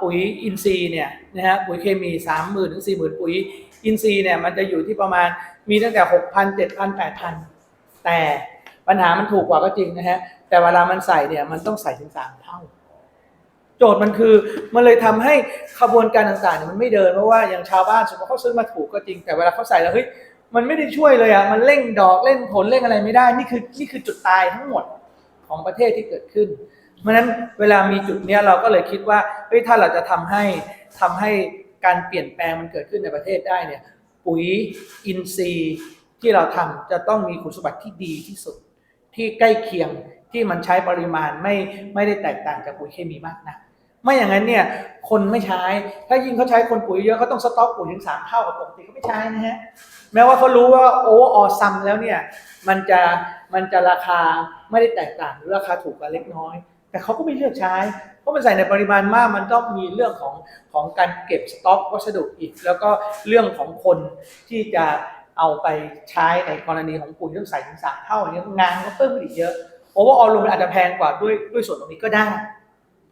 ปุ๋ยอินทรีย์เนี่ยนะฮะปุ๋ยเคมีสามหมื่นถึงสี่หมื่นปุ๋ยอินทรีย์เนี่ยมันจะอยู่ที่ประมาณมีตั้งแต่หกพันเจ็ดพันแปดพันแต่ปัญหามันถูกกว่าก็จริงนะฮะแต่เวลามันใส่เนี่ยมันต้องใส่ถึงสามเท่า โจทย์มันคือมันเลยทำให้ขบวนการต่างๆเนี่ยมันไม่เดินเพราะว่าอย่างชาวบ้านสมมติเขาซื้อมาถูกก็จริง แต่เวลาเขาใส่แล้วเฮ้ยมันไม่ได้ช่วยเลยอะมันเร่งดอกเร่งผลเร่งอะไรไม่ได้ นี่คือนี่คือจุดตายทั้งหมดของประเทศที่เกิดขึ้น เพราะฉะนั้นเวลามีจุดเนี้ยเราก็เลยคิดว่าเฮ้ยถ้าเราจะทำให้ทำให้การเปลี่ยนแปลงมันเกิดขึ้นในประเทศได้เนี่ยปุ๋ยอินทรีย์ที่เราทำจะต้องมีคุณสมบัติที่ดีที่สุด ที่ใกล้เคียงที่มันใช้ปริมาณไม่ไม่ได้แตกต่างจากปุ๋ยเคมีมากนะไม่อย่างนั้นเนี่ยคนไม่ใช้ ถ้ายิ่งเขาใช้คนปุ๋ยเยอะเขาต้องสต็อกปุ๋ยถึงสามเท่ากับปกติเขาไม่ใช้นะฮะแม้ว่าเขารู้ว่าโอ้ออซัมแล้วเนี่ยมันจะมันจะราคาไม่ได้แตกต่างหรือราคาถูกกว่าเล็กน้อย แต่เขาก็ไม่เลือกใช้ เพราะมันใส่ในปริมาณมาก มันต้องมีเรื่องของของการเก็บสต็อกวัสดุอีก แล้วก็เรื่องของคนที่จะเอาไปใช้ในกรณีของปุ๋ยต้องใส่ถึงสามเท่าอย่างเงี้ยงานก็เพิ่มขึ้นอีกเยอะโอเวอร์ออลรวมมันอาจจะแพงกว่าด้วยด้วยส่วนตรงนี้ก็ได้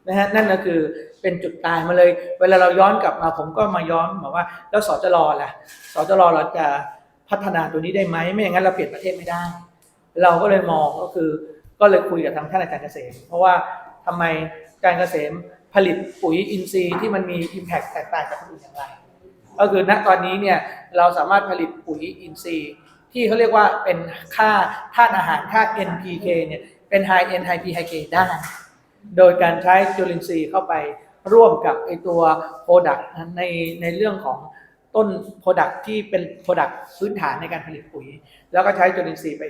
นะฮะนั่นก็คือเป็นจุดตายมาเลย เวลาเราย้อนกลับมาผมก็มาย้อนบอกว่า แล้วสจรล่ะสจรเราจะพัฒนาตัวนี้ได้ไหมไม่อย่างนั้นเราเปลี่ยนประเทศไม่ได้ เราก็เลยมองก็คือ ก็เลยคุยกับทางท่านอาจารย์เกษม เพราะว่าทำไมการเกษมผลิตปุ๋ยอินทรีย์ที่มันมี Impact แตกต่างจากคนอื่นอย่างไร ก็คือณตอนนี้เนี่ยเราสามารถผลิตปุ๋ยอินทรีย์ ที่เขาเรียกว่าเป็นค่าธาตุอาหารค่า NPK เนี่ยเป็น High N High P High K ได้ โดยการใช้จุลินทรีย์เข้าไปร่วมกับไอตัว Product ในในเรื่องของต้น Product ที่เป็น Product พื้นฐานในการผลิตปุ๋ย แล้วก็ใช้จุลินทรีย์ไป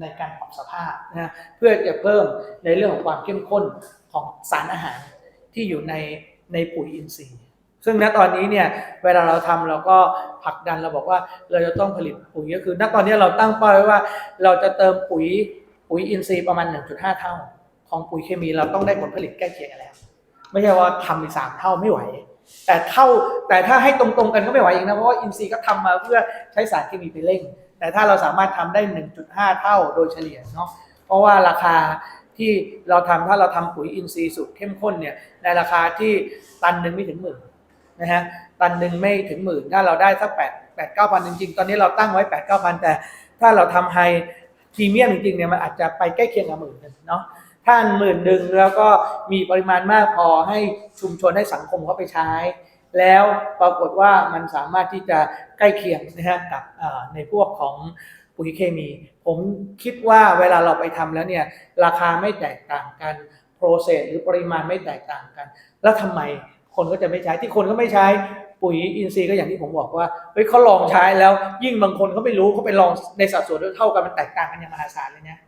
ในการปรับสภาพนะเพื่อจะเพิ่มในเรื่องของความเข้มข้นของสารอาหารที่อยู่ในในปุ๋ยอินทรีย์ ซึ่งณตอนนี้เนี่ยเวลาเราทำเราก็ผลักดันเราบอกว่าเราจะต้องผลิตปุ๋ยก็คือณตอนนี้เราตั้งเป้าไว้ว่า เราจะเติมปุ๋ยปุ๋ยอินทรีย์ประมาณ 1.5 เท่า ของปุ๋ยเคมีเราต้องได้ผลผลิตใกล้เคียงกันแล้ว ไม่ใช่ว่าทำอีกสามเท่าไม่ไหว แต่เท่าแต่ถ้าให้ตรงๆกันก็ไม่ไหวอีกนะเพราะว่าอินทรีย์ก็ทำมาเพื่อใช้สารเคมีไปเร่ง แต่ถ้าเราสามารถทำได้ 1.5 เท่าโดยเฉลี่ยเนาะเพราะว่าราคาที่เราทำถ้าเราทำปุ๋ยอินทรีย์สูตรเข้มข้นเนี่ยในราคาที่ตันหนึ่งไม่ถึงหมื่นนะฮะตันหนึ่งไม่ถึงหมื่นถ้าเราได้สักแปดแปดเก้าพันจริงๆ ตอนนี้เราตั้งไว้แปดเก้าพันแต่ถ้าเราทำไฮพรีเมียมจริงๆเนี่ยมันอาจจะไปใกล้เคียงกับหมื่นเนาะถ้าหมื่นหนึ่งแล้วก็มีปริมาณมากพอให้ชุมชนให้สังคมเขาไปใช้ แล้วปรากฏว่ามันสามารถที่จะใกล้เคียงนะฮะกับในพวกของปุ๋ยเคมี ผมคิดว่าเวลาเราไปทำแล้วเนี่ยราคาไม่แตกต่างกันโปรเซสหรือปริมาณไม่แตกต่างกัน แล้วทำไมคนก็จะไม่ใช้ที่คนก็ไม่ใช้ปุ๋ยอินทรีย์ก็อย่างที่ผมบอกว่าเฮ้ยเขาลองใช้แล้วยิ่งบางคนเขาไม่รู้เขาไปลองในสัดส่วนเท่ากันมันแตกต่างกันอย่างมหาศาลเลยเนี่ย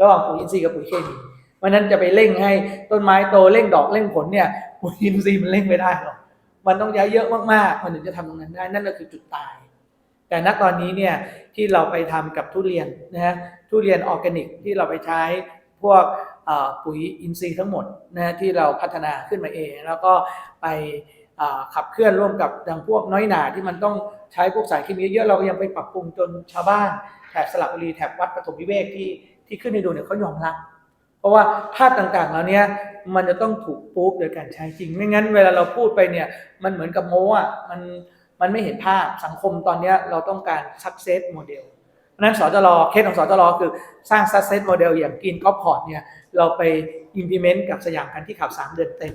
ระหว่างปุ๋ยอินทรีย์กับปุ๋ยเคมีเพราะฉะนั้นจะไปเร่งให้ต้นไม้โตเร่งดอกเร่งผลเนี่ยปุ๋ยอินทรีย์มันเร่งไม่ได้หรอก มันต้องใช้เยอะมากๆ มันถึงจะทำตรงนั้นได้นั่นก็คือจุดตาย แต่ณตอนนี้เนี่ยที่เราไปทำกับทุเรียนนะฮะทุเรียนออร์แกนิกที่เราไปใช้พวกปุ๋ยอินทรีย์ทั้งหมดนะฮะที่เราพัฒนาขึ้นมาเอง แล้วก็ไปขับเคลื่อนร่วมกับดังพวกน้อยหนาที่มันต้องใช้พวกสารเคมีเยอะๆเราก็ยังไปปรับปรุงจนชาวบ้านแถบสระบุรีแถบวัดปฐมวิเวกที่ที่ขึ้นในดูเนี่ยเขายอมรับ ราะว่าธาตุต่างๆแล้วเนี้มันจะต้องถูกปุ๊บโดยการใช้จริง ไม่งั้นเวลาเราพูดไปเนี่ยมันเหมือนกับโม้อะมันมันไม่เห็นภาพสังคมตอนนี้เราต้องการ success model เพราะนั้นสจรเคสของสจรคือสร้าง success model อย่างกินก็พอร์ตเนี่ยเราไป implement กับสยามกันที่ขับ 3 เดือนเต็ม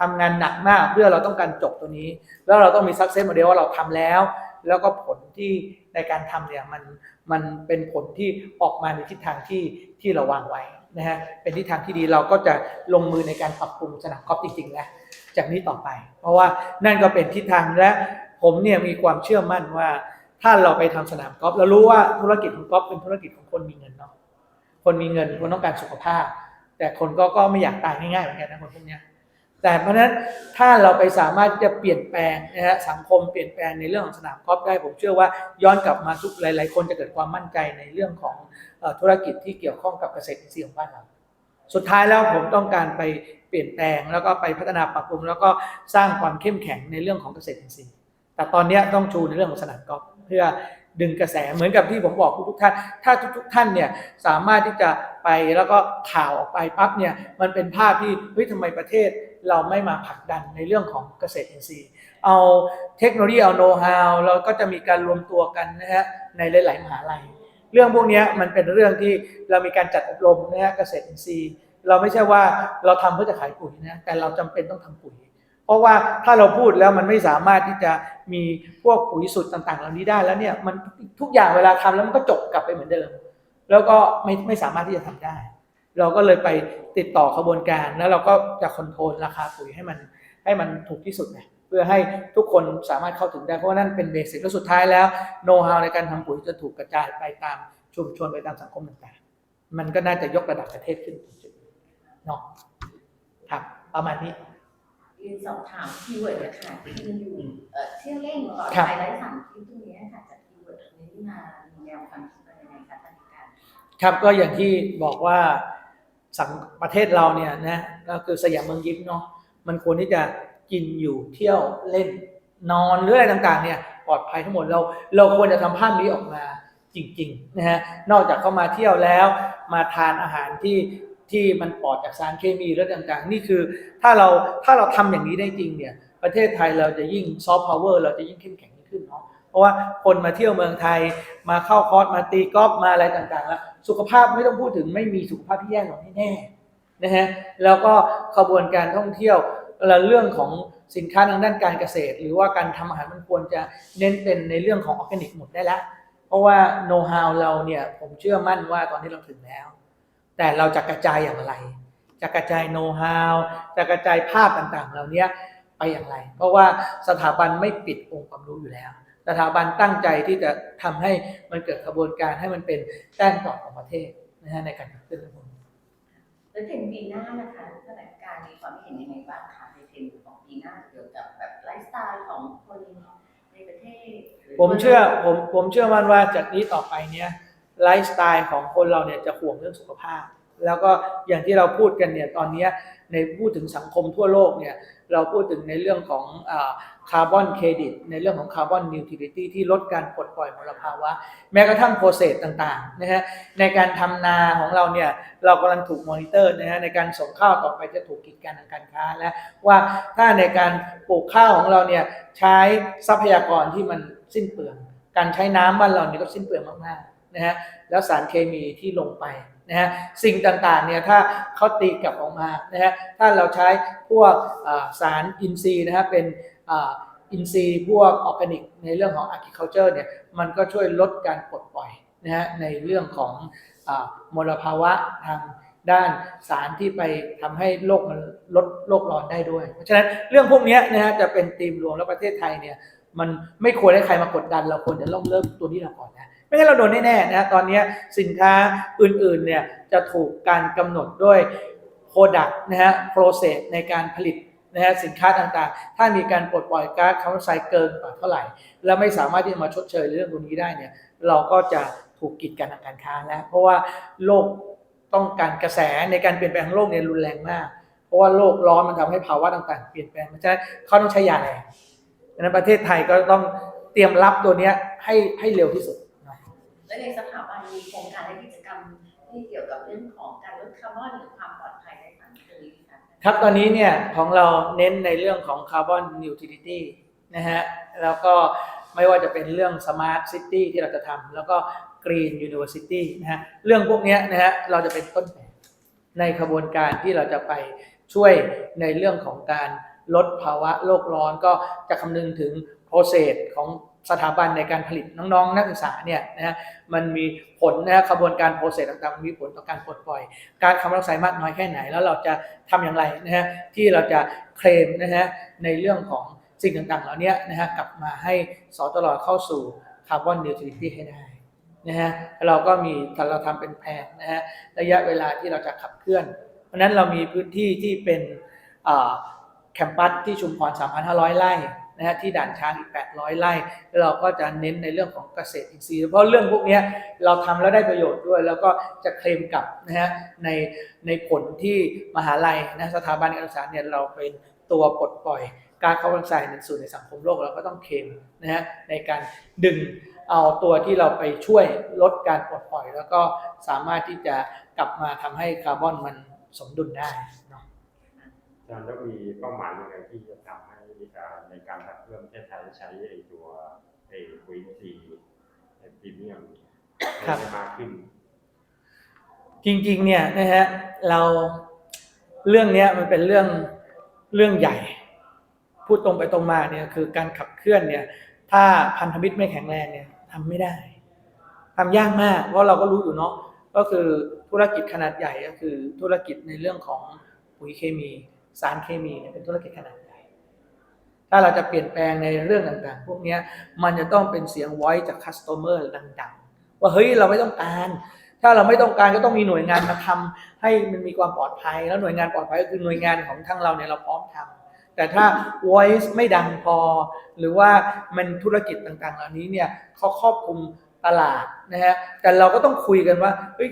ทำงานหนักมากเพื่อเราต้องการจบตัวนี้ แล้วเราต้องมี success model ว่าเราทำแล้ว แล้วก็ผลที่ในการทำเนี่ยมันมันเป็นผลที่ออกมาในทิศทางที่ที่เราวางไว้ นะฮะเป็นทิศทางที่ดีเราก็จะลงมือในการปรับปรุงสนามกอล์ฟจริงๆนะจากนี้ต่อไป เพราะว่านั่นก็เป็นทิศทางและผมเนี่ยมีความเชื่อมั่นว่าถ้าเราไปทำสนามกอล์ฟเรารู้ว่าธุรกิจของกอล์ฟเป็นธุรกิจของคนมีเงินเนาะคนมีเงินคนต้องการสุขภาพ แต่คนก็ก็ไม่อยากตายง่ายๆเหมือนกันนะคนพวกนี้แต่เพราะนั้นถ้าเราไปสามารถจะเปลี่ยนแปลงนะฮะสังคมเปลี่ยนแปลงในเรื่องของสนามกอล์ฟได้ ผมเชื่อว่าย้อนกลับมาทุกหลาย ๆ คนจะเกิดความมั่นใจในเรื่องของ ธุรกิจที่เกี่ยวข้องกับเกษตรอินทรีย์ของบ้านเรา สุดท้ายแล้วผมต้องการไปเปลี่ยนแปลง แล้วก็ไปพัฒนาปรับปรุง แล้วก็สร้างความเข้มแข็งในเรื่องของเกษตรอินทรีย์ แต่ตอนนี้ต้องชูในเรื่องของสนามกอล์ฟเพื่อดึงกระแสเหมือนกับที่ผมบอกทุกท่าน ถ้าทุกท่านเนี่ยสามารถที่จะไปแล้วก็ข่าวออกไปปั๊บเนี่ยมันเป็นภาพที่เฮ้ยทำไมประเทศเราไม่มาผลักดันในเรื่องของเกษตรอินทรีย์ เอาเทคโนโลยีเอาโน้ตฮาวเราก็จะมีการรวมตัวกันนะฮะในหลาย ๆ มหาลัย เรื่องพวกนี้มันเป็นเรื่องที่เรามีการจัดอบรมนะฮะเกษตรอินทรีย์ เราไม่ใช่ว่าเราทำเพื่อจะขายปุ๋ยนะแต่เราจำเป็นต้องทำปุ๋ย เพราะว่าถ้าเราพูดแล้วมันไม่สามารถที่จะมีพวกปุ๋ยสูตรต่างๆ เหล่านี้ได้แล้วเนี่ยมันทุกอย่างเวลาทำแล้วมันก็จบกลับไปเหมือนเดิม แล้วก็ไม่ไม่สามารถที่จะทำได้ เราก็เลยไปติดต่อขบวนการแล้วเราก็จะคอนโทรลราคาปุ๋ยให้มันให้มันถูกที่สุดไง เพื่อให้ทุกคนสามารถเข้าถึงได้ เพราะว่านั่นเป็นเบสิกแล้วสุดท้ายแล้วโน้ตฮาวในการทำปุ๋ยจะถูกกระจายไปตามชุมชนไปตามสังคมต่างๆ มันก็น่าจะยกระดับประเทศขึ้นจุดนี้เนาะครับประมาณนี้เรียนสอบถามคีย์เวิร์ดนะคะที่มันอยู่เอ่อเที่ยวเล่นก่อนครับไปไร้สารพิษตรงนี้ค่ะจากคีย์เวิร์ดตรงนี้มามีแนวความคิดว่ายังไงคะท่านผู้การครับก็อย่างที่บอกว่าสังประเทศเราเนี่ยนะก็คือสยามเมืองยิ้มเนาะมันควรที่จะ กินอยู่เที่ยวเล่น นอนหรืออะไรต่างๆเนี่ยปลอดภัยทั้งหมดเราเราควรจะทำภาพนี้ออกมาจริงๆนะฮะนอกจากเข้ามาเที่ยวแล้ว มาทานอาหารที่ที่มันปลอดจากสารเคมีและต่างๆ นี่คือถ้าเราถ้าเราทำอย่างนี้ได้จริงเนี่ยประเทศไทยเราจะยิ่งซอฟต์พาวเวอร์เราจะยิ่งเข้มแข็งยิ่งขึ้นเนาะเพราะว่าคนมาเที่ยวเมืองไทยมาเข้าคอร์สมาตีกอล์ฟมาอะไรต่างๆแล้วสุขภาพไม่ต้องพูดถึงไม่มีสุขภาพที่แย่ลงแน่ๆนะฮะแล้วก็ขบวนการท่องเที่ยว เรื่องของสินค้าทางด้านการเกษตร หรือว่าการทำอาหารมันควรจะเน้นเป็นในเรื่องของออร์แกนิกหมดได้แล้ว เพราะว่าโน้ตฮาวเราเนี่ยผมเชื่อมั่นว่าตอนนี้เราถึงแล้ว แต่เราจะกระจายอย่างไร จะกระจายโน้ตฮาวจะกระจายภาพต่างๆ เหล่านี้ไปอย่างไร เพราะว่าสถาบันไม่ปิดองค์ความรู้อยู่แล้ว สถาบันตั้งใจที่จะทำให้มันเกิดกระบวนการให้มันเป็นแต้มต่อของประเทศนะฮะในการขับเคลื่อนเรื่อง แล้วเทรนด์ปีหน้านะคะท่านการณ์มีความเห็นยังไงบ้างคะในเทรนด์ของปีหน้าเกี่ยวกับแบบไลฟ์สไตล์ของคนในประเทศผมเชื่อผมผมเชื่อมั่นว่าจากนี้ต่อไปเนี่ยไลฟ์สไตล์ของคนเราเนี่ยจะห่วงเรื่องสุขภาพ แล้วก็อย่างที่เราพูดกันเนี่ยตอนนี้ในพูดถึงสังคมทั่วโลกเนี่ยเราพูดถึงในเรื่องของ คาร์บอนเครดิตในเรื่องของคาร์บอนนิวทริลิตี้ที่ลดการปลดปล่อยมลภาวะ แม้กระทั่งโปรเซสต่างๆนะฮะในการทำนาของเราเนี่ยเรากำลังถูกมอนิเตอร์นะฮะในการส่งข้าวต่อไปจะถูกกีดกันทางการค้าและว่าถ้าในการปลูกข้าวของเราเนี่ยใช้ทรัพยากรที่มันสิ้นเปลือง การใช้น้ำบ้านเราเนี่ยก็สิ้นเปลืองมากๆนะฮะแล้วสารเคมีที่ลงไปนะฮะสิ่งต่างๆเนี่ยถ้าเขาตีกลับออกมานะฮะถ้าเราใช้พวกสารอินทรีย์นะฮะเป็น อินทรีย์พวกออร์แกนิก ในเรื่องของ agriculture เนี่ยมันก็ช่วยลดการปลดปล่อยนะฮะในเรื่องของอมลภาวะทางด้านสารที่ไปทำให้โลกมันลดโลกร้อนได้ด้วย เพราะฉะนั้นเรื่องพวกนี้นะฮะจะเป็นธีมรวมแล้วประเทศไทยเนี่ยมันไม่ควรให้ใครมากดดัน เราควรจะเริ่มเริ่มตัวนี้เราก่อนนะไม่งั้นเราโดนแน่ๆนะตอนนี้สินค้าอื่นๆเนี่ยจะถูกการกำหนดด้วย Product นะฮะ process ในการผลิต นะฮะสินค้าต่างๆ ถ้ามีการปลดปล่อยก๊าซคาร์บอนไดออกไซด์เกินกว่าเท่าไหร่ แล้วไม่สามารถที่จะมาชดเชยเรื่องตรงนี้ได้เนี่ยเราก็จะถูกกีดกันทางการค้าแล้วเพราะว่าโลกต้องการกระแสในการเปลี่ยนแปลงของโลกเนี่ยรุนแรงมาก เพราะว่าโลกร้อนมันทำให้ภาวะต่างๆ เปลี่ยนแปลงเพราะฉะนั้นเขาต้องใช้ยาแรงดังนั้นประเทศไทยก็ต้องเตรียมรับตัวเนี้ยให้ให้เร็วที่สุดและในสถาบันมีโครงการและกิจกรรมที่เกี่ยวกับเรื่องของการลดคาร์บอนหรือความปล ครับตอนนี้เนี่ยของเราเน้นในเรื่องของคาร์บอนนิวทริตี้นะฮะแล้วก็ไม่ว่าจะเป็นเรื่องสมาร์ทซิตี้ที่เราจะทำแล้วก็กรีนยูนิเวอร์ซิตี้นะฮะเรื่องพวกนี้นะฮะเราจะเป็นต้นแบบในขบวนการที่เราจะไปช่วยในเรื่องของการลดภาวะโลกร้อนก็จะคำนึงถึง process ของ สถาบันในการผลิตน้องๆ นักศึกษาเนี่ยนะฮะมันมีผลนะฮะขบวนการโปรเซสต่างๆมันมีผลต่อการปลดปล่อย การคาร์บอนไดออกไซด์มากน้อยแค่ไหน แล้วเราจะทำอย่างไรนะฮะที่เราจะเคลมนะฮะในเรื่องของสิ่งต่างๆ เหล่านี้นะฮะกลับมาให้สตลอดเข้าสู่คาร์บอนนิวทริตี้ให้ได้นะฮะเราก็มีเราทำเป็นแผนนะฮะระยะเวลาที่เราจะขับเคลื่อน เพราะนั้นเรามีพื้นที่ที่เป็นแคมปัสที่ชุมพร 3,500 ไร่ นะฮะที่ด่านช้างอีก 800ไร่เราก็จะเน้นในเรื่องของเกษตรอินทรีย์เพราะเรื่องพวกนี้เราทำแล้วได้ประโยชน์ด้วย แล้วก็จะเคลมกลับนะฮะในในผลที่มหาลัยนะสถาบันการศึกษาเนี่ยเราเป็นตัวปลดปล่อยการเข้าร่วมใส่ในสู่ในสังคมโลกเราก็ต้องเคลมนะฮะในการดึงเอาตัวที่เราไปช่วยลดการปลดปล่อย แล้วก็สามารถที่จะกลับมาทำให้คาร์บอนมันสมดุลได้เนาะแอาจารย์แล้วมีเป้าหมายยังไงที่จะทำให้ อ่าในการขับเคลื่อนประเทศไทยใช้ไอ้ตัวไอ้ปุ๋ยอินทรีย์ไอ้พรีเมียมครับให้มากขึ้น จริง ๆ เนี่ยนะฮะเราเรื่องเนี้ยมันเป็นเรื่องเรื่องใหญ่ พูดตรงไปตรงมาเนี่ยคือการขับเคลื่อนเนี่ย ถ้าพันธมิตรไม่แข็งแรงเนี่ยทำไม่ได้ทำยากมาก เพราะเราก็รู้อยู่เนาะก็คือธุรกิจขนาดใหญ่ก็คือธุรกิจในเรื่องของปุ๋ยเคมี สารเคมีเนี่ยเป็นธุรกิจขนาดใหญ่ ถ้าเราจะเปลี่ยนแปลงในเรื่องต่างๆ พวกนี้มันจะต้องเป็นเสียงไว้จากคัส t o เมอร์ดังๆ ว่าเฮ้ยเราไม่ต้องการ ถ้าเราไม่ต้องการก็ต้องมีหน่วยงานมาทำให้มันมีความปลอดภัย แล้วหน่วยงานปลอดภัยก็คือหน่วยงานของทางเราเนี่ยเราพร้อมทำแต่ถ้า voice ไม่ดังพอ หรือว่ามันธุรกิจต่างๆ เหล่านี้เนี่ยเขาครอบคลุมตลาดนะฮะ แต่เราก็ต้องคุยกันว่าเฮ้ย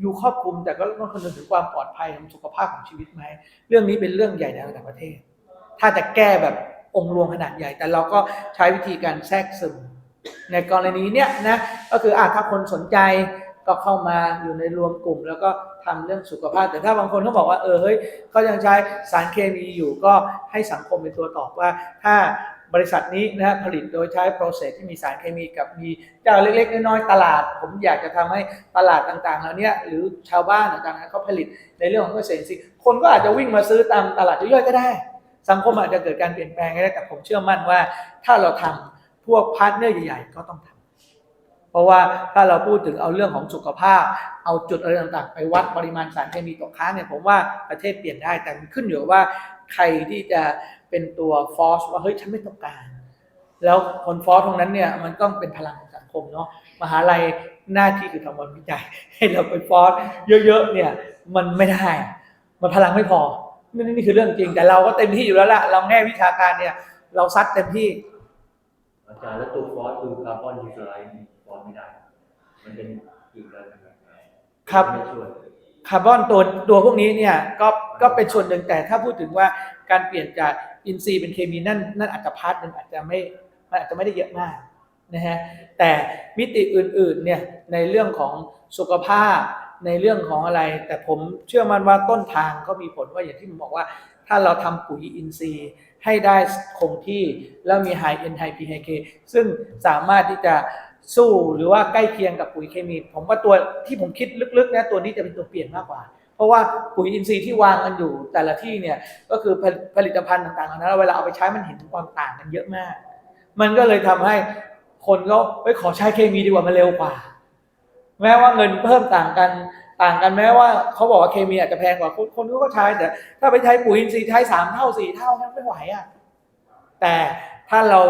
อยู่ครอบคลุมแต่ก็ต้องคำนึงถึงความปลอดภัยของสุขภาพของชีวิตไหม เรื่องนี้เป็นเรื่องใหญ่ในระดับประเทศ ถ้าจะแก้แบบ องค์รวมขนาดใหญ่ แต่เราก็ใช้วิธีการแทรกซึม ในกรณีเนี้ยนะก็คืออะถ้าคนสนใจก็เข้ามาอยู่ในรวมกลุ่ม แล้วก็ทำเรื่องสุขภาพ แต่ถ้าบางคนเขาบอกว่าเออเฮ้ยเขายังใช้สารเคมีอยู่ก็ให้สังคมเป็นตัวตอบว่า ถ้าบริษัทนี้นะผลิตโดยใช้ process ที่มีสารเคมีกับมีเจ้าเล็ก ๆ น้อยๆตลาด ผมอยากจะทำให้ตลาดต่างๆเหล่านี้หรือชาวบ้านต่างๆเขาผลิตในเรื่องของเกษตรอิคนก็อาจจะวิ่งมาซื้อตามตลาดย่อยๆก็ได้ สังคมอาจจะเกิดการเปลี่ยนแปลงก็ได้แต่ผมเชื่อมั่นว่าถ้าเราทำพวกพาร์ทเนอร์ใหญ่ๆก็ต้องทำเพราะว่าถ้าเราพูดถึงเอาเรื่องของสุขภาพ เอาจุดอะไรต่างๆ ไปวัดปริมาณสารเคมีตกค้างเนี่ยผมว่าประเทศเปลี่ยนได้แต่มันขึ้นอยู่ว่าใครที่จะเป็นตัวฟอสว่าเฮ้ยฉันไม่ต้องการ แล้วคนฟอสตรงนั้นเนี่ยมันต้องเป็นพลังของสังคมเนาะมหาลัยหน้าที่คือทำวันวิจัยให้เราเป็นฟอสเยอะๆเนี่ยมันไม่ได้ มันพลังไม่พอ นี่นี่คือเรื่องจริง แต่เราก็เต็มที่อยู่แล้วล่ะ เราแง่วิชาการเนี่ย เราซัดเต็มที่ อาจารย์แล้วตัวฟอสคือคาร์บอนยูไลท์ฟอสไม่ได้ มันเป็นอีกอะไรหนึ่งครับไม่ช่วยคาร์บอนตัวตัวพวกนี้เนี่ยก็ก็เป็นส่วนหนึ่งแต่ถ้าพูดถึงว่าการเปลี่ยนจากอินทรีย์เป็นเคมีนั่นนั่นอาจจะพาร์ทหนึ่งอาจจะไม่มันอาจจะไม่ได้เยอะมากนะฮะแต่มิติอื่นๆเนี่ยในเรื่องของสุขภาพ ในเรื่องของอะไร แต่ผมเชื่อมั่นว่าต้นทางก็มีผลว่าอย่างที่ผมบอกว่า ถ้าเราทำปุ๋ยอินทรีย์ให้ได้คงที่แล้วมี High N High P High K ซึ่งสามารถที่จะสู้หรือว่าใกล้เคียงกับปุ๋ยเคมี ผมว่าตัวที่ผมคิดลึกๆนะตัวนี้จะเป็นตัวเปลี่ยนมากกว่า เพราะว่าปุ๋ยอินทรีย์ที่วางกันอยู่แต่ละที่เนี่ยก็คือผลิตภัณฑ์ต่างๆเหล่านั้นเวลาเอาไปใช้มันเห็นความต่างกันเยอะมาก มันก็เลยทำให้คนก็ไปขอใช้เคมีดีกว่ามันเร็วกว่า แม้ว่าเงินเพิ่มต่างกันต่างกันแม้ว่าเขาบอกว่าเคมีอาจจะแพงกว่าคนคนก็ใช้แต่ถ้าไปใช้ปุ๋ยอินทรีย์ใช้สามเท่าสี่เท่ามันไม่ไหวอะแต่ถ้าเรา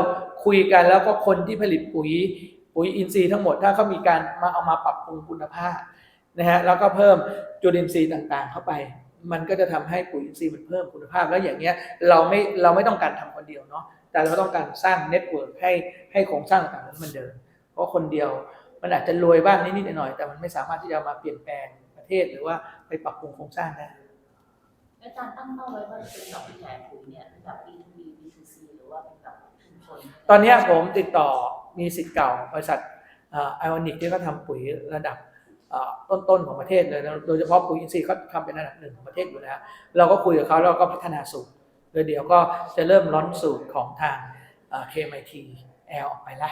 คุยกันแล้วก็คนที่ผลิตปุ๋ยปุ๋ยอินทรีย์ทั้งหมดถ้าเขามีการมาเอามาปรับปรุงคุณภาพนะฮะแล้วก็เพิ่มจุลินทรีย์ต่างๆ เข้าไป มันก็จะทำให้ปุ๋ยอินทรีย์มันเพิ่มคุณภาพ แล้วอย่างเงี้ยเราไม่เราไม่ต้องการทำคนเดียวเนาะแต่เราต้องการสร้างเน็ตเวิร์กให้ให้โครงสร้างต่างๆนั้นมันเดินเพราะคนเดียว มันอาจจะรวยบ้างนิดๆหน่อยๆแต่มันไม่สามารถที่จะมาเปลี่ยนแปลงประเทศหรือว่าไปปรับปรุงโครงสร้างได้อาจารย์ตั้งเป้าไว้ว่าจะเป็นดอกแผนปุ๋ยเนี่ยเป็นแบบ B2B B2C หรือว่าเป็นแบบชุมชนตอนเนี้ยผมติดต่อมีสิทธิ์เก่าบริษัทไอออนิกที่เขาทำปุ๋ยระดับเอ่อต้นๆของประเทศเลยนะโดยเฉพาะปุ๋ยอินทรีย์เขาทำเป็นระดับหนึ่งของประเทศอยู่แล้วเราก็คุยกับเขาแล้วก็พัฒนาสูตรเดี๋ยวเดี๋ยวก็จะเริ่มร้อนสูตรของทางเอ่อ KMIT L ออกไปละ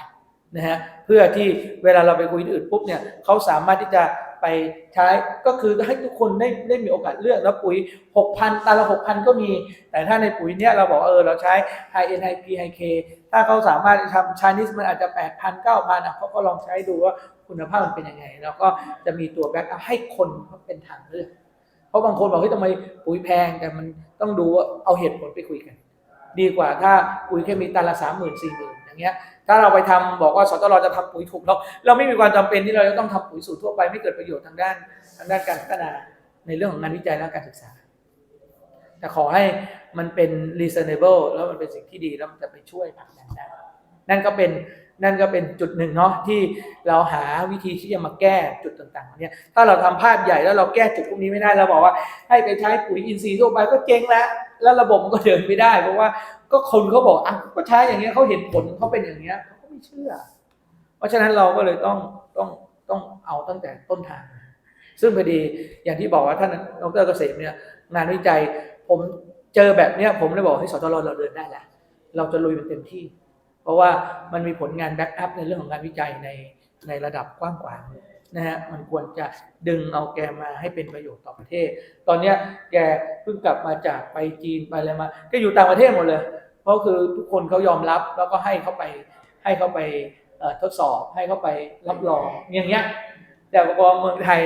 นะฮะเพื่อที่เวลาเราไปคุยอื่นปุ๊บเนี่ยเขาสามารถที่จะไปใช้ก็คือให้ทุกคนได้ได้มีโอกาสเลือกแล้วปุ๋ย 6,000ตันละ6,000 ก็มี แต่ถ้าในปุ๋ยเนี้ยเราบอกเออเราใช้ High N High P High K ถ้าเขาสามารถทำชานิสมันอาจจะ 8,000 9,000อะเขาก็ลองใช้ดูว่าคุณภาพมันเป็นยังไง แล้วก็จะมีตัวแบ็กอัพให้คนเป็นทางเลือก เพราะบางคนบอกเฮ้ยทำไมปุ๋ยแพงแต่มันต้องดูว่าเอาเหตุผลไปคุยกัน ดีกว่าถ้าปุ๋ยเคมีตันละสามหมื่นสี่หมื่น เงี้ยถ้าเราไปทำบอกว่าสตรจะทำปุ๋ยถูกเราเราไม่มีความจำเป็นที่เราจะต้องทำปุ๋ยสูตรทั่วไปไม่เกิดประโยชน์ทางด้านทางด้านการพัฒนาในเรื่องของงานวิจัยและการศึกษา แต่ขอให้มันเป็น reasonable แล้วมันเป็นสิ่งที่ดีแล้วมันจะไปช่วยผลักดันได้นั่นก็เป็นนั่นก็เป็นจุดหนึ่งเนาะที่เราหาวิธีที่จะมาแก้จุดต่างๆเนี่ยถ้าเราทำภาพใหญ่แล้วเราแก้จุดพวกนี้ไม่ได้เราบอกว่าให้ไปใช้ปุ๋ยอินทรีย์ทั่วไปก็เจ๊งแล้ว แล้วระบบมันก็เดินไม่ได้ เพราะว่า ก็คนเขาบอกอะก็ใช้อย่างเงี้ยเขาเห็นผลเขาเป็นอย่างเงี้ยเขาก็ไม่เชื่อ เพราะฉะนั้นเราก็เลยต้องต้องต้องเอาตั้งแต่ต้นทาง ซึ่งพอดีอย่างที่บอกว่าท่านดรเกษมเนี่ยงานวิจัยผมเจอแบบเนี้ยผมเลยบอกให้สตรเราเดินได้แล้วเราจะลุยมันเต็มที่ เพราะว่ามันมีผลงานแบ็กอัพในเรื่องของงานวิจัยในในระดับกว้างขวาง นะฮะมันควรจะดึงเอาแกมาให้เป็นประโยชน์ต่อประเทศ ตอนเนี้ยแกเพิ่งกลับมาจากไปจีนไปอะไรมาก็อยู่ต่างประเทศหมดเลย เพราะคือทุกคนเขายอมรับแล้วก็ให้เขาไปให้เขาไปทดสอบให้เขาไปรับรองอย่างเงี้ยแต่พอเมืองไทย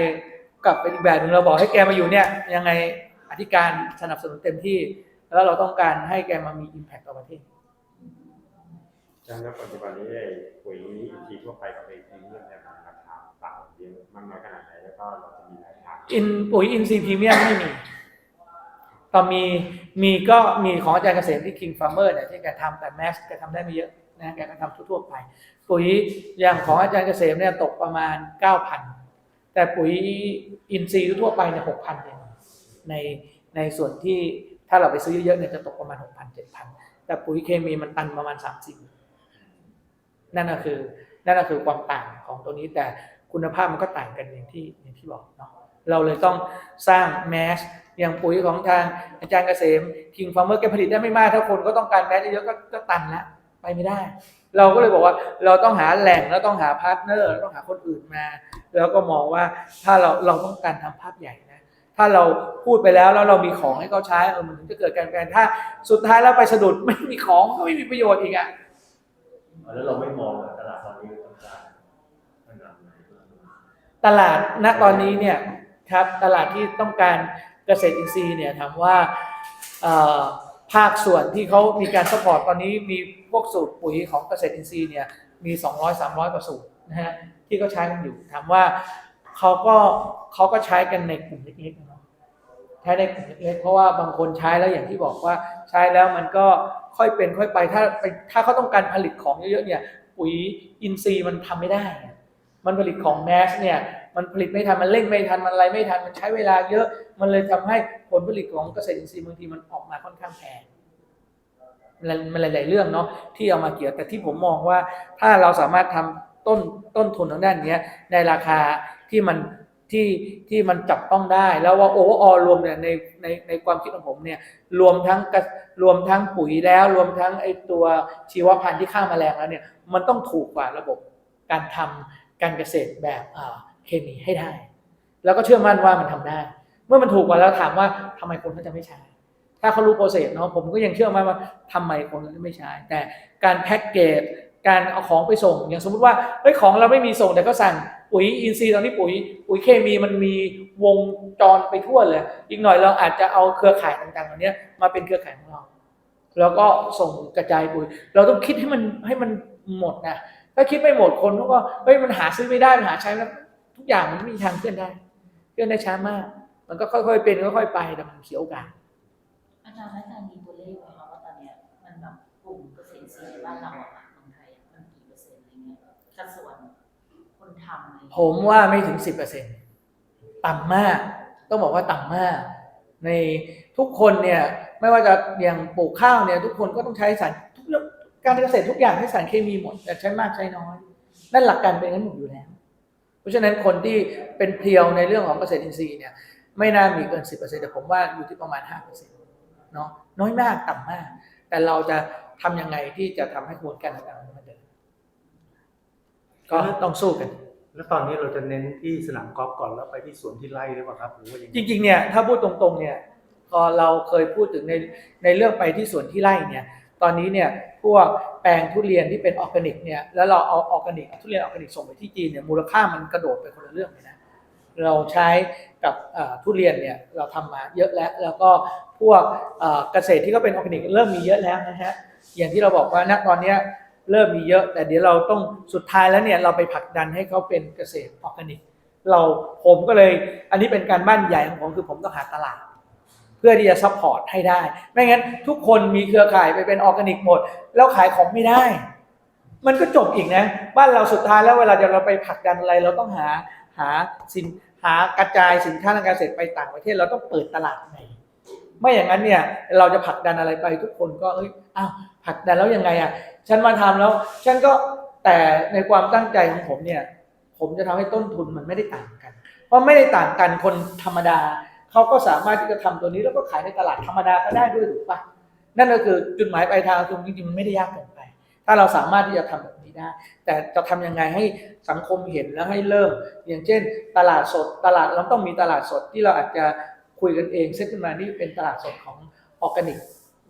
กลับเป็นอีกแบบหนึ่งเราบอกให้แกมาอยู่เนี่ยยังไงอธิการสนับสนุนเต็มที่ แล้วเราต้องการให้แกมามี impact ต่อประเทศอาจารย์แล้วปัจจุบันนี้ไอ้ปุ๋ยอินทรีย์ทั่วไปกับไอ้พรีเมียมเนี่ยมันราคาต่าง เยอะมากน้อยขนาดไหนแล้วก็เราจะมีหลายทางอินปุ๋ยอินซีพรีเมียมไม่มีตอนมีมีก็มีของอาจารย์เกษมที่ King Farmer เนี่ยที่แกทำแต่แมสแกทำได้ไม่เยอะนะแกก็ทำทั่วๆไป ปุ๋ยอย่างของอาจารย์เกษมเนี่ยตกประมาณ 9,000 แต่ปุ๋ยอินทรีย์ทั่วไปเนี่ย6,000เองในในส่วนที่ถ้าเราไปซื้อเยอะๆเนี่ยจะตกประมาณ 6,000 7,000 แต่ปุ๋ยเคมีมันตันประมาณ 30 นั่นก็คือนั่นก็คือความต่างของตัวนี้แต่ คุณภาพมันก็ต่างกันอย่างที่อย่างที่บอกเนาะเราเลยต้องสร้างแมสอย่างปุ๋ยของทางอาจารย์เกษม King Farmer แกผลิตได้ไม่มากถ้าคนก็ต้องการแมสเยอะก็ก็ตันละไปไม่ได้ เราก็เลยบอกว่าเราต้องหาแหล่งแล้วต้องหาพาร์ทเนอร์ต้องหาคนอื่นมา แล้วก็มองว่าถ้าเราเราต้องการทำภาพใหญ่นะถ้าเราพูดไปแล้วแล้วเรามีของให้เขาใช้เออมันถึงจะเกิดการแปลงถ้าสุดท้ายแล้วไปสะดุดไม่มีของก็ไม่มีประโยชน์อีกอะแล้วเราไม่มองตลาดตอนนี้ต้องการขนาดไหน ตลาดณตอนนี้เนี่ยครับตลาดที่ต้องการเกษตรอินทรีย์เนี่ยถามว่าภาคส่วนที่เขามีการสปอร์ตตอนนี้มีพวกสูตรปุ๋ยของเกษตรอินทรีย์เนี่ยมี 200 300กว่าสูตรนะฮะที่เขาใช้กันอยู่ถามว่าเขาก็เขาก็ใช้กันในกลุ่มเล็กๆเนาะใช้ในกลุ่มเล็กๆเพราะว่าบางคนใช้แล้วอย่างที่บอกว่าใช้แล้วมันก็ค่อยเป็นค่อยไปถ้าถ้าเขาต้องการผลิตของเยอะๆเนี่ยปุ๋ยอินทรีย์มันทำไม่ได้ มันผลิตของแมสเนี่ยมันผลิตไม่ทันมันเร่งไม่ทันมันอะไรไม่ทันมันใช้เวลาเยอะ มันเลยทำให้ผลผลิตของเกษตรอินทรีย์บางทีมันออกมาค่อนข้างแพงมันมันหลาย ๆ เรื่องเนาะที่เอามาเกี่ยวแต่ที่ผมมองว่าถ้าเราสามารถทำต้นต้นทุนทางด้านนี้ในราคาที่มันที่ที่มันจับต้องได้แล้วว่าโอเวอร์ออรวมเนี่ยในในในความคิดของผมเนี่ยรวมทั้งกรรวมทั้งปุ๋ยแล้วรวมทั้งไอตัวชีวพันธุ์ที่ฆ่าแมลงแล้วเนี่ยมันต้องถูกกว่าระบบการทำ การเกษตรแบบเคมีให้ได้ แล้วก็เชื่อมั่นว่ามันทำได้ เมื่อมันถูกกว่าแล้วถามว่าทำไมคนเขาจะไม่ใช้ ถ้าเขารู้โปรเซสเนาะผมก็ยังเชื่อมั่นว่าทำไมคนเขาจะไม่ใช้ แต่การแพ็กเกจการเอาของไปส่ง อย่างสมมติว่าเฮ้ยของเราไม่มีส่งแต่ก็สั่งปุ๋ยอินทรีย์ตอนนี้ปุ๋ยปุ๋ยเคมีมันมีวงจรไปทั่วเลย อีกหน่อยเราอาจจะเอาเครือข่ายต่างๆเหล่านี้มาเป็นเครือข่ายของเรา แล้วก็ส่งกระจายปุ๋ย เราต้องคิดให้มันให้มันหมดนะ ถ้าคิดไม่หมดคนเขาก็เฮ้ยมันหาซื้อไม่ได้มันหาใช้แล้ว ทุกอย่างมันไม่มีทางเคลื่อนได้ เคลื่อนได้ช้ามาก มันก็ค่อยๆเป็นค่อยๆไปแต่มันเสียโอกาสอาจารย์อาจารย์มีตัวเลขไหมคะว่าตอนเนี้ยมันแบบกลุ่มเกษตรอินทรีย์ในบ้านเราอะค่ะเมืองไทยอะมันกี่เปอร์เซ็นต์อะไรเงี้ยสัดส่วนคนทำอะไรเงี้ยผมว่าไม่ถึงสิบเปอร์เซ็นต่ำมาก ต้องบอกว่าต่ำมาก ในทุกคนเนี่ยไม่ว่าจะอย่างปลูกข้าวเนี่ย ทุกคนก็ต้องใช้สารทุกเรื่อง การเกษตรทุกอย่างใช้สารเคมีหมดแต่ใช้มากใช้น้อย นั่นหลักการเป็นอย่างนั้นหมดอยู่แล้ว เพราะฉะนั้นคนที่เป็นเพียวในเรื่องของเกษตรอินทรีย์เนี่ยไม่น่ามีเกินสิบเปอร์เซ็นแต่ผมว่าอยู่ที่ประมาณห้าเปอร์เซ็นต์เนาะน้อยมากต่ำมาก แต่เราจะทำยังไงที่จะทำให้กระบวนการต่างๆมันเดินก็ต้องสู้กันแล้วตอนนี้เราจะเน้นที่สนามกอล์ฟก่อนแล้วไปที่สวนที่ไร่หรือเปล่าครับหรือว่ายังไงจริงๆเนี่ยถ้าพูดตรงๆเนี่ยพอเราเคยพูดถึงในในเรื่องไปที่สวนที่ไร่เนี่ย ตอนนี้เนี่ยพวกแปลงทุเรียนที่เป็นออร์แกนิกเนี่ยแล้วเราเอาออร์แกนิกทุเรียนออร์แกนิกส่งไปที่จีนเนี่ยมูลค่ามันกระโดดไปคนละเรื่องเลยนะเราใช้กับทุเรียนเนี่ยเราทำมาเยอะแล้ว แล้วก็พวกเกษตรที่เขาเป็นออร์แกนิกเริ่มมีเยอะแล้วนะฮะอย่างที่เราบอกว่าณตอนนี้เริ่มมีเยอะแต่เดี๋ยวเราต้องสุดท้ายแล้วเนี่ยเราไปผลักดันให้เขาเป็นเกษตรออร์แกนิก เราผมก็เลยอันนี้เป็นการบ้านใหญ่ของผมคือผมต้องหาตลาด เพื่อที่จะซัพพอร์ตให้ได้ ไม่งั้นทุกคนมีเครือข่ายไปเป็นออร์แกนิกหมด แล้วขายของไม่ได้ มันก็จบอีกนะ บ้านเราสุดท้ายแล้วเวลาจะเราไปผลักดันอะไร เราต้องหาหาสินหากระจายสินค้าทางการเกษตรไปต่างประเทศ เราต้องเปิดตลาดใหม่ไม่อย่างนั้นเนี่ยเราจะผลักดันอะไรไปทุกคนก็เอ้ยอ้าวผลักดันแล้วยังไงอะฉันมาทำแล้ว ฉันก็แต่ในความตั้งใจของผมเนี่ย ผมจะทำให้ต้นทุนมันไม่ได้ต่างกัน เพราะไม่ได้ต่างกันคนธรรมดา เขาก็สามารถที่จะทำตัวนี้แล้วก็ขายในตลาดธรรมดาก็ได้ด้วยถูกปะนั่นก็คือจุดหมายปลายทางตรงจริงๆมันไม่ได้ยากเกินไป ถ้าเราสามารถที่จะทำแบบนี้ได้ แต่จะทำยังไงให้สังคมเห็นแล้วให้เริ่ม อย่างเช่น ตลาดสดตลาดเราต้องมีตลาดสดที่เราอาจจะคุยกันเองเซตขึ้นมานี่เป็นตลาดสดของออร์แกนิก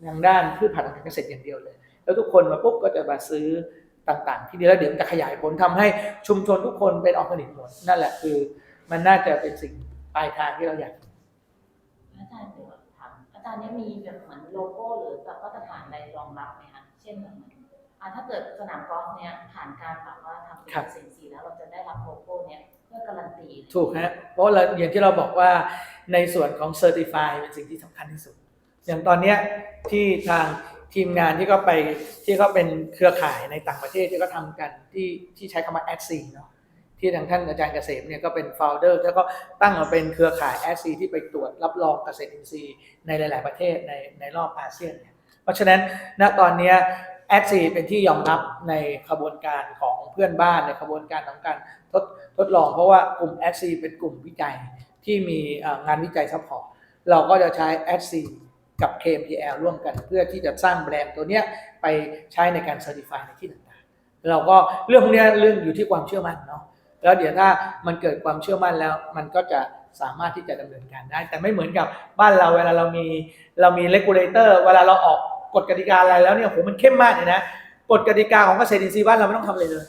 ทางด้านพืชผักทางการเกษตรอย่างเดียวเลย แล้วทุกคนมาปุ๊บก็จะมาซื้อต่างๆ ที่นี่แล้วเดี๋ยวมันจะขยายผลทำให้ชุมชนทุกคนเป็นออร์แกนิกหมดนั่นแหละคือ มันน่าจะเป็นสิ่งปลายทางที่เราอยาก อาจารย์เดี๋ยวถามอาจารย์เนี่ยมีแบบเหมือนโลโก้หรือแบบมาตรฐานอะไรรองรับไหมคะเช่นแบบเหมือนอ่าถ้าเกิดสนามกอล์ฟเนี่ยผ่านการแบบว่าทำเป็นครับเซนซีแล้วเราจะได้รับโลโก้เนี่ยเพื่อการันตีถูกฮะเพราะเราอย่างที่เราบอกว่าในส่วนของ Certify เป็นสิ่งที่สำคัญที่สุด อย่างตอนเนี้ยที่ทางทีมงานที่เขาไปที่เขาเป็นเครือข่ายในต่างประเทศที่เขาทำกันที่ที่ใช้คำว่า a d c เนาะ ที่ทางท่านอาจารย์เกษมเนี่ยก็เป็น founder แล้วก็ตั้งมาเป็นเครือข่าย a d c ที่ไปตรวจรับรองเกษตรอินทรีย์ในหลาย ๆ ประเทศในในรอบอาเซียนเนี่ยเพราะฉะนั้นณตอนนี้ย a d c เป็นที่ยอมรับในขบวนการของเพื่อนบ้านในขบวนการของการทดทดลองเพราะว่ากลุ่ม a d c เป็นกลุ่มวิจัยที่มีงานวิจัยซัพพอร์ตเราก็จะใช้ a d c กับ KMTL ร่วมกันเพื่อที่จะสร้างแบรนด์ตัวเนี้ยไปใช้ในการ Certify ในที่ต่างๆ เราก็เรื่องพวกนี้เรื่องอยู่ที่ความเชื่อมั่นเนาะ แล้วเดี๋ยวถ้ามันเกิดความเชื่อมั่นแล้ว มันก็จะสามารถที่จะดำเนินการได้ แต่ไม่เหมือนกับบ้านเราเวลาเรามีเรามี regulator เวลาเราออกกฎกติกาอะไรแล้วเนี่ยโหมันเข้มมากเลยนะกฎกติกาของเกษตรอินทรีย์บ้านเราไม่ต้องทำอะไรเลย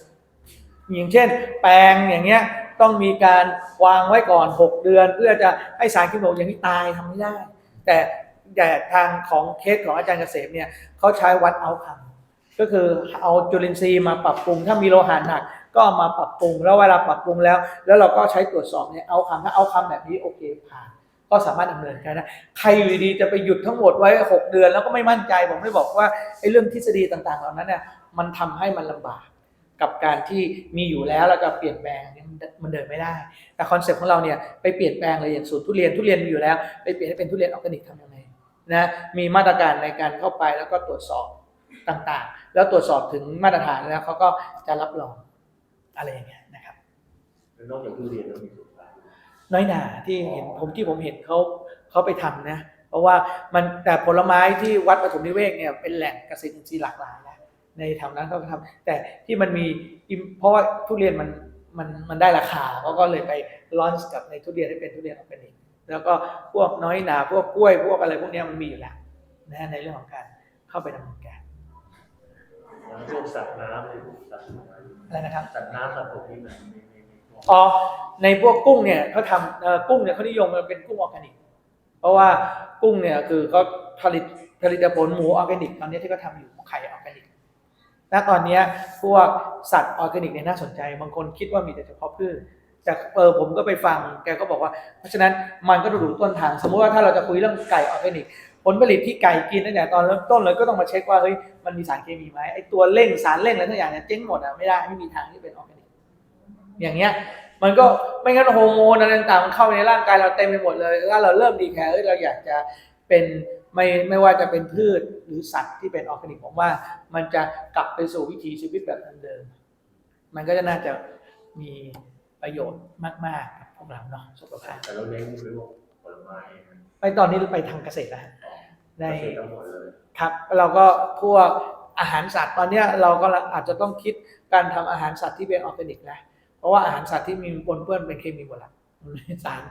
อย่างเช่น แปลงอย่างเงี้ยต้องมีการวางไว้ก่อน 6 เดือน เพื่อจะให้สารเคมีอย่างนี้ตายทำไม่ได้ แต่แต่ทางของเคสของอาจารย์เกษมเนี่ยเขาใช้วัดเอาคำก็คือเอาจุลินทรีย์มาปรับปรุงถ้ามีโลหะหนัก ก็มาปรับปรุงแล้วเวลาปรับปรุงแล้ว แล้วเราก็ใช้ตรวจสอบเนี่ยเอาคำถ้าเอาคำแบบนี้โอเคผ่านก็สามารถดำเนินการได้ใครอยู่ดีๆจะไปหยุดทั้งหมดไว้ 6 เดือนแล้วก็ไม่มั่นใจ ผมไม่บอกว่าไอ้เรื่องทฤษฎีต่างๆ เหล่านั้นเนี่ยมันทำให้มันลำบากกับการที่มีอยู่แล้วแล้วก็เปลี่ยนแปลงเนี่ยมันมันเดินไม่ได้ แต่คอนเซ็ปต์ของเราเนี่ยไปเปลี่ยนแปลงเลยอย่างสูตรทุเรียนทุเรียนมีอยู่แล้ว ไปเปลี่ยนให้เป็นทุเรียนออร์แกนิกทำยังไงนะมีมาตรการในการเข้าไปแล้วก็ตรวจสอบต่างๆ แล้วตรวจสอบถึงมาตรฐานแล้วเขาก็จะรับรอง อะไรอย่างเงี้ยนะครับแล้วนอกจากทุเรียนแล้วมีสุขภาพน้อยหนาที่เห็นผมที่ผมเห็นเขาเขาไปทำนะ เพราะว่ามันแต่ผลไม้ที่วัดปฐมนิเวศเนี่ยเป็นแหล่งเกษตรอินทรีย์หลากหลายนะในแถวนั้นเขาก็ทำแต่ที่มันมีอิมเพราะว่าทุเรียนมันมันมันได้ราคาเขาก็เลยไปลอนกับในทุเรียนให้เป็นทุเรียนออร์แกนิกแล้วก็พวกน้อยหนาพวกกล้วยพวกอะไรพวกเนี้ยมันมีอยู่แล้วนะในเรื่องของการเข้าไปดำเนินการแล้ว พวกสัตว์น้ำเลยสัตว์น้ำอะไรนะครับ สัตว์น้ำสัตว์บกนี่มันไม่ไม่ไม่พวกอ๋อในพวกกุ้งเนี่ยเขาทำเอ่อกุ้งเนี่ยเขานิยมมันเป็นกุ้งออร์แกนิก เพราะว่ากุ้งเนี่ยคือเขาผลิตผลิตผลหมูออร์แกนิก ตอนนี้ที่เขาทำอยู่ไข่ออร์แกนิกณตอนเนี้ยพวกสัตว์ออร์แกนิกเนี่ยน่าสนใจ บางคนคิดว่ามีแต่เฉพาะพืชแต่เออผมก็ไปฟังแกก็บอกว่า เพราะฉะนั้นมันก็ดูต้นทาง สมมุติว่าถ้าเราจะคุยเรื่องไก่ออร์แกนิก ผลผลิตที่ไก่กินตั้งแต่ตอนเริ่มต้นเลยก็ต้องมาเช็คว่าเฮ้ยมันมีสารเคมีไหมไอตัวเร่งสารเร่งอะไรทั้งอย่างเนี่ยเจ๊งหมดอะไม่ได้ไม่มีทางที่เป็นออร์แกนิกอย่างเงี้ยมันก็ไม่งั้นฮอร์โมนอะไรต่างๆมันเข้าไปในร่างกายเราเต็มไปหมดเลยถ้าเราเริ่มดีแคร์เอ้ยเราอยากจะเป็นไม่ไม่ว่าจะเป็นพืชหรือสัตว์ที่เป็นออร์แกนิกผมว่า มันจะกลับไปสู่วิถีชีวิตแบบเดิมมันก็จะน่าจะมีประโยชน์มากๆกับพวกเราเนาะสุขภาพแต่เราเน้นไปพวกผลไม้ ไปตอนนี้เราไปทางเกษตรแล้วเกในษตรทั้งหมดเลยครับเราก็พวกอาหารสัตว์ตอนเนี้ยเราก็อาจจะต้องคิดการทำอาหารสัตว์ที่เป็นออร์แกนิกนะเพราะว่าอาหารสัตว์ที่มีปนเปื้อนเป็นเคมีหมดละมันมีสาร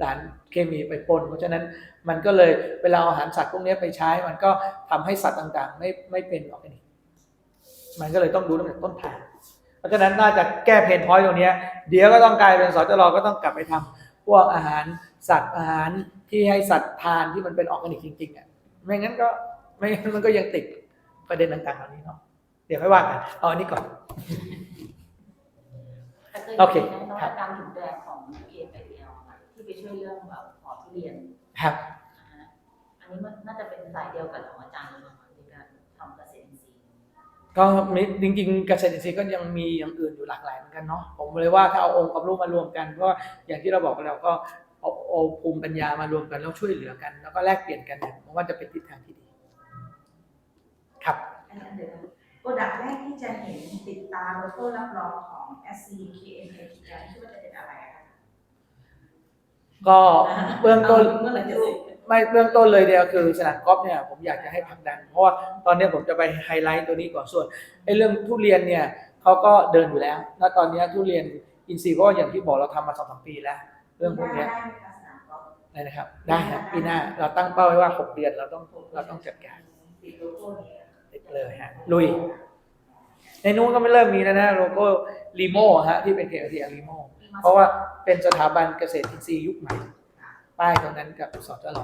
สารเคมีไปปนเพราะฉะนั้นมันก็เลยเวลาเอาอาหารสัตว์พวกเนี้ยไปใช้ มันก็ทำให้สัตว์ต่างๆ ไม่ไม่เป็นออร์แกนิก มันก็เลยต้องดูตั้งแต่ต้นทาง เพราะฉะนั้นน่าจะแก้เพนพอยต์ตรงเนี้ยเดี๋ยวก็ต้องกลายเป็นสจรก็ต้องกลับไปทำพวกอาหารสัตว์อาหาร ที่ให้สัตว์ทานที่มันเป็นออร์แกนิกจริงๆอะไม่งั้นก็ไม่งั้นมันก็ยังติดประเด็นต่างๆเหล่านี้เนาะเดี๋ยวค่อยว่ากันเอาอันนี้ก่อนแต่เคยโอเคมีนครัวับตกรรมถุงแดงของ KPL อะที่ไปช่วยเรื่องแบบหอทุเรียนครับ อ่าฮะอันนี้มันน่าจะเป็นสายเดียวกับของอาจารย์เลยนะคะในการทำเกษตรอินทรีย์ก็มีจริงๆเกษตรอินทรีย์ก็ยังมีอย่างอื่นอยู่หลากหลายเหมือนกันเนาะผมเลยว่าถ้าเอาองค์ความรู้มารวมกันเพราะว่าอย่างที่เราบอกไปแล้วก็ เอาเอาภูมิปัญญามารวมกันแล้วช่วยเหลือกัน แล้วก็แลกเปลี่ยนกันเนี่ยผมว่าจะเป็นทิศทางที่ดี ครับอันนั้นเดี๋ยวโปรดักต์แรกที่จะเห็นติดตามโลโก้รับรองของ SC KM KTL ที่ว่าจะเป็นอะไรอะคะก็เบื้องต้นเมื่อไหร่จะเสร็จไม่เบื้องต้นเลยเดียวคือสนามกอล์ฟเนี่ยผมอยากจะให้ผลักดัน เพราะว่าตอนนี้ผมจะไปไฮไลท์ตัวนี้ก่อนส่วนไอ้เรื่องทุเรียนเนี่ยเขาก็เดินอยู่แล้ว แล้วตอนนี้ทุเรียนอินทรีย์ก็อย่างที่บอกเราทำมาสองสามปีแล้ว เรื่องพวกเนี้ นามกอล์ฟได้นะครับ ได้ครับปีหน้าเราตั้งเป้าไว้ว่าหกเดือนเราต้องเราต้องจัดการติดโลโก้นี้เลยฮะลุย ในนู้นก็ไม่เริ่มมีแล้วนะโลโก้ลีโมฮะที่เป็นเคทีลีโมเพราะว่าเป็นสถาบันเกษตรอินทรีย์ยุคใหม่ ป้ายตรงนั้นกับสจร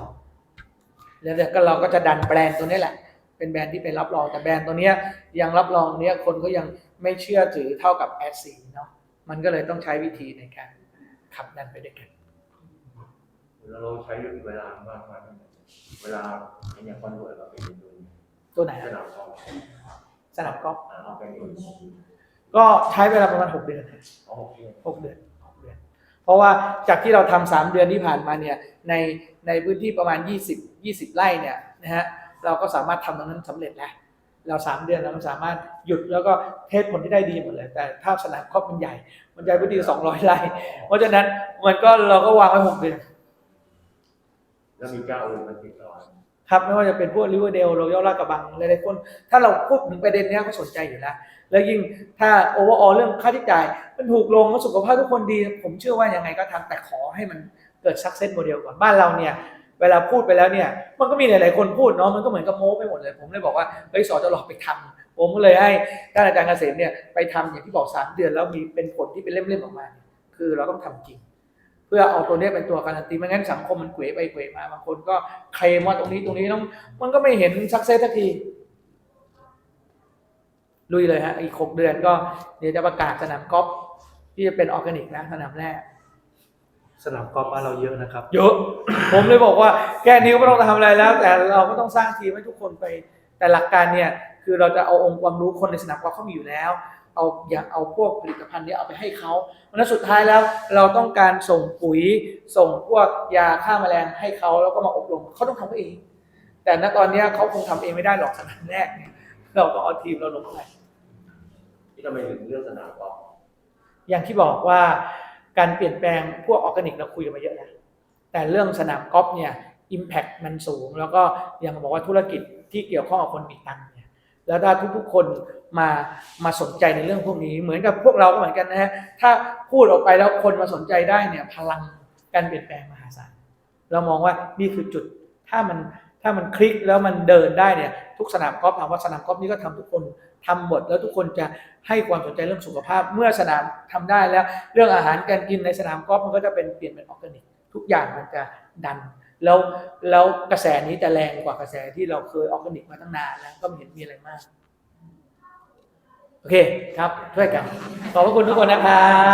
แล้วเดี๋ยวก็เราก็จะดันแบรนด์ตัวนี้แหละ เป็นแบรนด์ที่เป็นรับรองแต่แบรนด์ตัวเนี้ยยังรับรองเนี้ยคนก็ยังไม่เชื่อถือเท่ากับแอดซีเนาะมันก็เลยต้องใช้วิธีในการขับดันไปด้วยกัน แล้วเราใช้เวลามากมายเวลาอย่างคอนเวิร์ตเราเป็นตัวนี้ตัวไหนสอะนามกอล์ฟสนามกอล์ฟอ่าเอาเป็นก็ใช้เวลาประมาณหกเดือนเอาหกเดือนหกเดือนหกเดือน เพราะว่าจากที่เราทำสามเดือนที่ผ่านมาเนี่ยในในพื้นที่ประมาณ20 20ไร่เนี่ยนะฮะเราก็สามารถทำตรงนั้นสำเร็จแล้วเราสามเดือนเราสามารถหยุดแล้วก็เทสผลที่ได้ดีหมดเลย แต่ถ้าสนามครอบมันใหญ่ มันใหญ่พื้นที่200ไร่เพราะฉะนั้นมันก็เราก็วางไว้หกเดือน แล้วมีเจ้าอื่นมันติดต่อครับไม่ว่าจะเป็นพวกริเวอร์เดลโรยัลลาดกระบังหลายๆคน ถ้าเราพูดถึงประเด็นนี้ยเขาสนใจอยู่แล้ว แล้วยิ่งถ้าโอเวอร์ออเรื่องค่าใช้จ่าย มันถูกลงแล้วสุขภาพทุกคนดี ผมเชื่อว่ายังไงก็ทำแต่ขอให้มันเกิดสักเซสโมเดลก่อนบ้านเราเนี่ยเวลาพูดไปแล้วเนี่ยมันก็มีหลายๆคนพูดเนาะมันก็เหมือนกับโม้ไปหมดเลย ผมเลยบอกว่าเฮ้ยสอจะหลอกไปทำผมก็เลยให้ท่านอาจารย์เกษมเนี่ยไปทำอย่างที่บอกสามเดือนแล้วมีเป็นผลที่เป็นเล่มๆออกมา คือเราต้องทำจริง พื่อเอาตัวเนี้ยเป็นตัวการันตีไม่งั้นสังคมมันเขวไปเขวมาบางคนก็เคลมว่าตรงนี้ตรงนี้ต้องมันก็ไม่เห็นสักเซสสักทีลุยเลยฮะอีกหกเดือนก็เดี๋ยวจะประกาศสนามกอล์ฟที่จะเป็นออร์แกนิกนะสนามแรกสนามกอล์ฟบ้านเราเยอะนะครับ เยอะ ผมเลยบอกว่าแค่นี้ก็ไม่ต้องทำอะไรแล้ว แต่เราก็ต้องสร้างทีมให้ทุกคนไป แต่หลักการเนี่ย คือเราจะเอาองค์ความรู้คนในสนามกอล์ฟเขามีอยู่แล้ว เอาอย่างเอาพวกผลิตภัณฑ์นี้เอาไปให้เขาเพราะนั้นสุดท้ายแล้วเราต้องการส่งปุ๋ย ส่งพวกยาฆ่าแมลงให้เขาแล้วก็มาอบรมเขาต้องทำเอง แต่ณตอนนี้เขาคงทำเองไม่ได้หรอกสนามแรกเนี่ยเราต้องเอาทีมเราลงไปที่ทำไมถึงเลือกสนามกอล์ฟอย่างที่บอกว่าการเปลี่ยนแปลงพวกออร์แกนิกเราคุยกันมาเยอะแล้วแต่เรื่องสนามกอล์ฟเนี่ยอิมแพ t มันสูง แล้วก็ย่างบอกว่าธุรกิจที่เกี่ยวข้องกับคนมีตังค์ แล้วถ้าทุกๆคนมามาสนใจในเรื่องพวกนี้ เหมือนกับพวกเราก็เหมือนกันนะฮะถ้าพูดออกไปแล้วคนมาสนใจได้เนี่ยพลังการเปลี่ยนแปลงมหาศาลเรามองว่านี่คือจุดถ้ามันถ้ามันคลิกแล้วมันเดินได้เนี่ยทุกสนามกอล์ฟถามว่าสนามกอล์ฟนี่ก็ทำทุกคนทำหมดแล้วทุกคนจะให้ความสนใจเรื่องสุขภาพ เมื่อสนามทำได้แล้ว เรื่องอาหารการกินในสนามกอล์ฟมันก็จะเป็นเปลี่ยนเป็นออร์แกนิก ทุกอย่างมันจะดัน แล้วแล้วกระแสนี้จะแรงกว่ากระแสที่เราเคยออร์แกนิกมาตั้งนานแล้วก็ไม่เห็นมีอะไรมาก โอเคครับช่วยกัน ขอบพระคุณทุกคนนะครับ